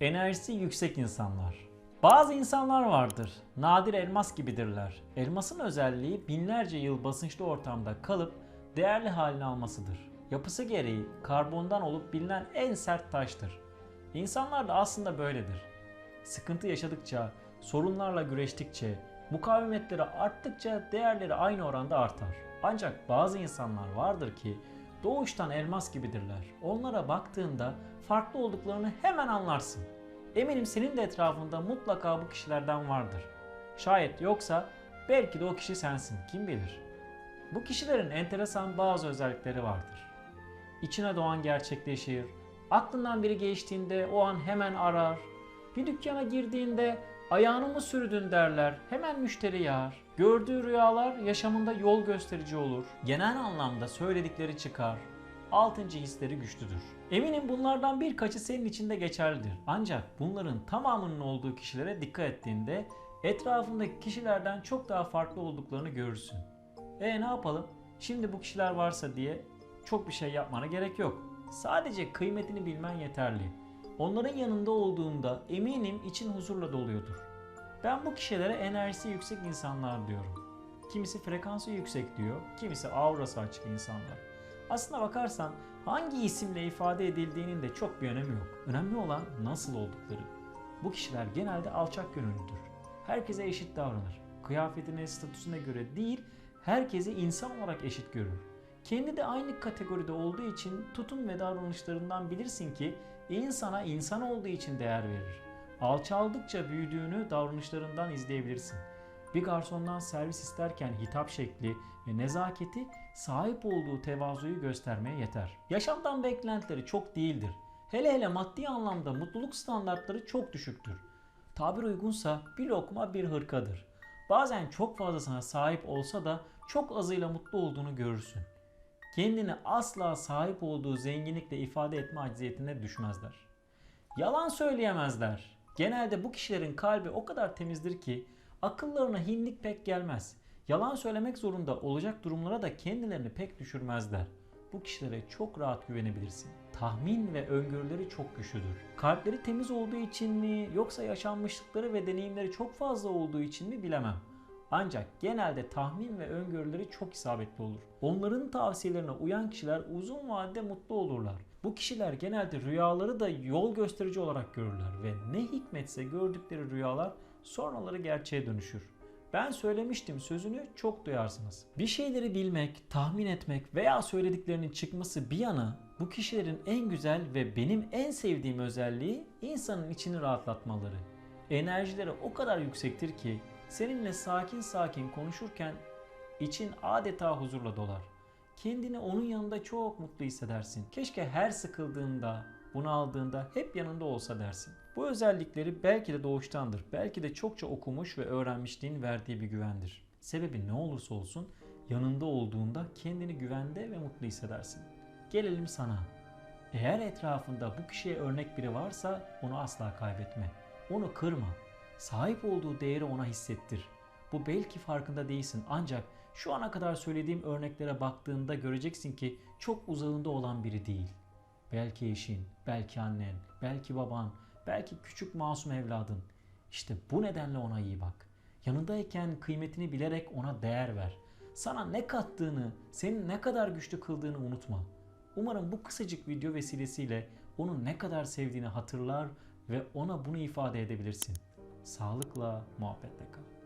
Enerjisi yüksek insanlar. Bazı insanlar vardır. Nadir elmas gibidirler. Elmasın özelliği binlerce yıl basınçlı ortamda kalıp değerli halini almasıdır. Yapısı gereği karbondan olup bilinen en sert taştır. İnsanlar da aslında böyledir. Sıkıntı yaşadıkça, sorunlarla güreştikçe, mukavemetleri arttıkça değerleri aynı oranda artar. Ancak bazı insanlar vardır ki doğuştan elmas gibidirler. Onlara baktığında farklı olduklarını hemen anlarsın. Eminim senin de etrafında mutlaka bu kişilerden vardır. Şayet yoksa belki de o kişi sensin, kim bilir. Bu kişilerin enteresan bazı özellikleri vardır. İçine doğan gerçekleşir. Aklından biri geçtiğinde o an hemen arar. Bir dükkana girdiğinde ayağını mı sürdün derler. Hemen müşteri yağar. Gördüğü rüyalar yaşamında yol gösterici olur. Genel anlamda söyledikleri çıkar. Altıncı hisleri güçlüdür. Eminim bunlardan birkaçı senin için de geçerlidir. Ancak bunların tamamının olduğu kişilere dikkat ettiğinde etrafındaki kişilerden çok daha farklı olduklarını görürsün. E ne yapalım? Şimdi bu kişiler varsa diye çok bir şey yapmana gerek yok. Sadece kıymetini bilmen yeterli. Onların yanında olduğunda eminim için huzurla doluyordur. Ben bu kişilere enerjisi yüksek insanlar diyorum. Kimisi frekansı yüksek diyor, kimisi aurası açık insanlar. Aslına bakarsan hangi isimle ifade edildiğinin de çok bir önemi yok. Önemli olan nasıl oldukları. Bu kişiler genelde alçak gönüllüdür. Herkese eşit davranır. Kıyafetine, statüsüne göre değil, herkesi insan olarak eşit görür. Kendi de aynı kategoride olduğu için tutum ve davranışlarından bilirsin ki insana insan olduğu için değer verir. Alçaldıkça büyüdüğünü davranışlarından izleyebilirsin. Bir garsondan servis isterken hitap şekli ve nezaketi sahip olduğu tevazuyu göstermeye yeter. Yaşamdan beklentileri çok değildir. Hele hele maddi anlamda mutluluk standartları çok düşüktür. Tabir uygunsa bir lokma bir hırkadır. Bazen çok fazlasına sahip olsa da çok azıyla mutlu olduğunu görürsün. Kendini asla sahip olduğu zenginlikle ifade etme acziyetine düşmezler. Yalan söyleyemezler. Genelde bu kişilerin kalbi o kadar temizdir ki akıllarına hinlik pek gelmez. Yalan söylemek zorunda olacak durumlara da kendilerini pek düşürmezler. Bu kişilere çok rahat güvenebilirsin. Tahmin ve öngörüleri çok güçlüdür. Kalpleri temiz olduğu için mi yoksa yaşanmışlıkları ve deneyimleri çok fazla olduğu için mi bilemem. Ancak genelde tahmin ve öngörüleri çok isabetli olur. Onların tavsiyelerine uyan kişiler uzun vadede mutlu olurlar. Bu kişiler genelde rüyaları da yol gösterici olarak görürler ve ne hikmetse gördükleri rüyalar sonraları gerçeğe dönüşür. Ben söylemiştim sözünü çok duyarsınız. Bir şeyleri bilmek, tahmin etmek veya söylediklerinin çıkması bir yana bu kişilerin en güzel ve benim en sevdiğim özelliği insanın içini rahatlatmaları. Enerjileri o kadar yüksektir ki seninle sakin sakin konuşurken için adeta huzurla dolar. Kendini onun yanında çok mutlu hissedersin. Keşke her sıkıldığında, bunaldığında hep yanında olsa dersin. Bu özellikleri belki de doğuştandır. Belki de çokça okumuş ve öğrenmişliğin verdiği bir güvendir. Sebebi ne olursa olsun yanında olduğunda kendini güvende ve mutlu hissedersin. Gelelim sana. Eğer etrafında bu kişiye örnek biri varsa onu asla kaybetme. Onu kırma. Sahip olduğu değeri ona hissettir. Bu belki farkında değilsin ancak şu ana kadar söylediğim örneklere baktığında göreceksin ki çok uzağında olan biri değil. Belki eşin, belki annen, belki baban, belki küçük masum evladın. İşte bu nedenle ona iyi bak. Yanındayken kıymetini bilerek ona değer ver. Sana ne kattığını, seni ne kadar güçlü kıldığını unutma. Umarım bu kısacık video vesilesiyle onu ne kadar sevdiğini hatırlar ve ona bunu ifade edebilirsin. Sağlıkla, muhabbetle kal.